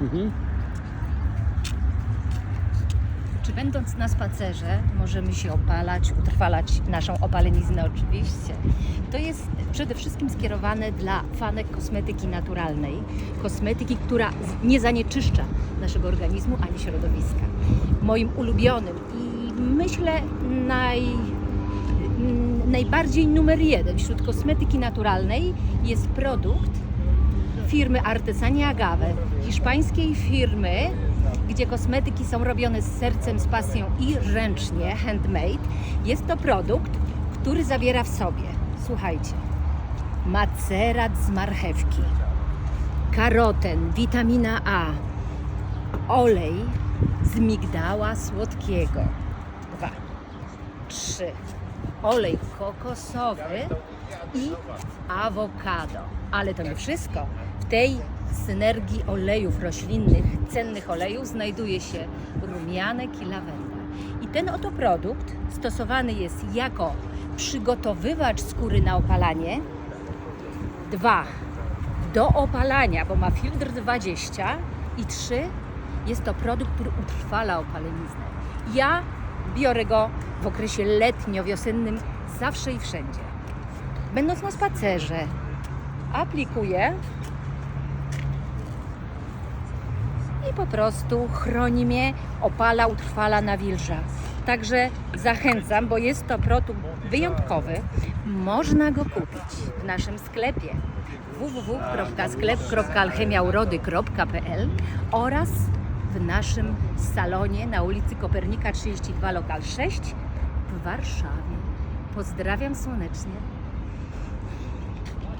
Mhm. Czy będąc na spacerze możemy się opalać, utrwalać naszą opaleniznę oczywiście. To jest przede wszystkim skierowane dla fanek kosmetyki naturalnej, kosmetyki, która nie zanieczyszcza naszego organizmu ani środowiska. Moim ulubionym i myślę naj, m, najbardziej numer jeden wśród kosmetyki naturalnej jest produkt firmy Artesania Agave, hiszpańskiej firmy, gdzie kosmetyki są robione z sercem, z pasją i ręcznie, handmade. Jest to produkt, który zawiera w sobie, słuchajcie, macerat z marchewki, karoten, witamina A, olej z migdała słodkiego. Dwa, trzy, olej kokosowy i awokado. Ale to nie wszystko. Tej synergii olejów roślinnych, cennych olejów znajduje się rumianek i lawenda. I ten oto produkt stosowany jest jako przygotowywacz skóry na opalanie. Dwa, do opalania, bo ma filtr 20 i trzy, jest to produkt, który utrwala opaleniznę. Ja biorę go w okresie letnio-wiosennym zawsze i wszędzie. Będąc na spacerze, aplikuję i po prostu chroni mnie, opala, utrwala, nawilża. Także zachęcam, bo jest to produkt wyjątkowy. Można go kupić w naszym sklepie www.sklep.alchemiaurody.pl oraz w naszym salonie na ulicy Kopernika 32 lokal 6 w Warszawie. Pozdrawiam słonecznie.